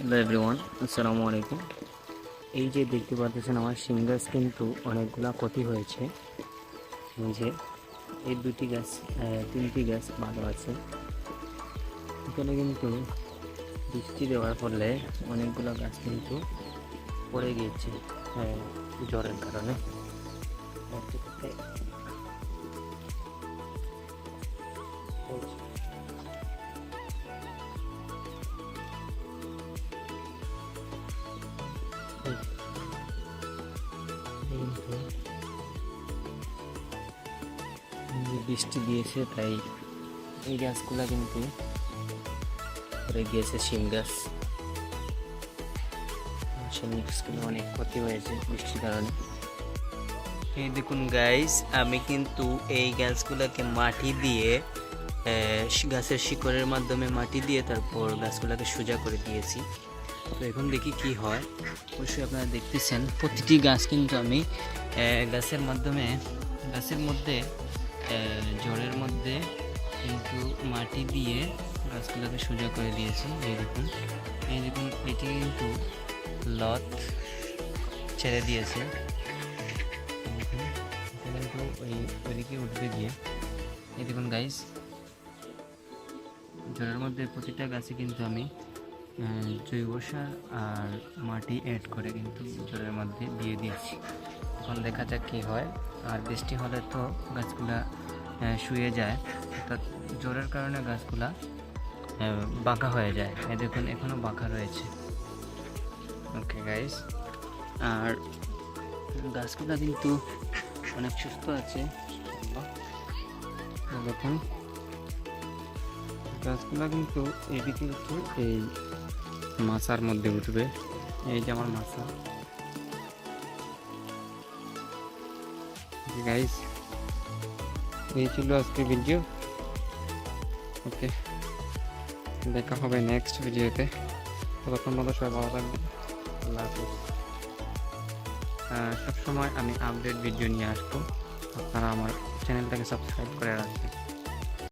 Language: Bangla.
হ্যালো এভরিওয়ান আসসালামু আলাইকুম এই যে দেখতে পাচ্ছেন, আমার সিঙ্গাস কিন্তু অনেকগুলা ক্ষতি হয়েছে। এই যে, এই দুটি গাছ তিনটি গাছ ভালো আছে। এখানে কিন্তু বৃষ্টি দেওয়ার ফলে অনেকগুলো গাছ কিন্তু পড়ে গিয়েছে জ্বরের কারণে। বৃষ্টি দিয়েছে, তাই এই গাছগুলা কিন্তু পড়ে গিয়েছে শিম গাছ। শিম গাছগুলো অনেক ক্ষতি হয়েছে বৃষ্টির কারণে। এই দেখুন গাইস আমি কিন্তু এই গাছগুলোকে মাটি দিয়ে গাছের শিকড়ের মাধ্যমে মাটি দিয়ে তারপর গাছগুলোকে সোজা করে দিয়েছি। তো এখন দেখি কি হয়। অবশ্যই আপনারা দেখতেছেন, প্রতিটি গাছ কিন্তু আমি গাছের মাধ্যমে, গাছের মধ্যে জড়ের মধ্যে কিন্তু মাটি দিয়ে গাছগুলোকে সোজা করে দিয়েছি, এই দেখুন। এই দেখুন, এটি কিন্তু লত ছেড়ে দিয়েছে। কিন্তু ওই ওইদিকে উঠবে গিয়ে। এই দেখুন গাইস জলের মধ্যে প্রতিটা গাছে কিন্তু আমি জৈব সার আর মাটি অ্যাড করে কিন্তু জলের মধ্যে দিয়ে দিয়েছি। এখন দেখা যাক কী হয়। আর বৃষ্টি হলে তো গাছগুলা শুয়ে যায়। অর্থাৎ জোরের কারণে গাছগুলা বাঁকা হয়ে যায়। এই দেখুন এখনও বাঁকা রয়েছে। ওকে গাইস আর গাছগুলা কিন্তু অনেক সুস্থ আছে। দেখুন। গাছগুলা কিন্তু এদিকে একটু এই মাছার মধ্যে উঠবে। এই যে আমার মাছা। গাইস এই ছিল আজকে ভিডিও ওকে দেখা হবে নেক্সট ভিডিওতে ততক্ষণ মতো সবাই ভালো থাকবেন। আল্লাহ হাফিজ। সবসময় আমি আপডেট ভিডিও নিয়ে আসব। আপনারা আমার চ্যানেলটাকে সাবস্ক্রাইব করে রাখবেন।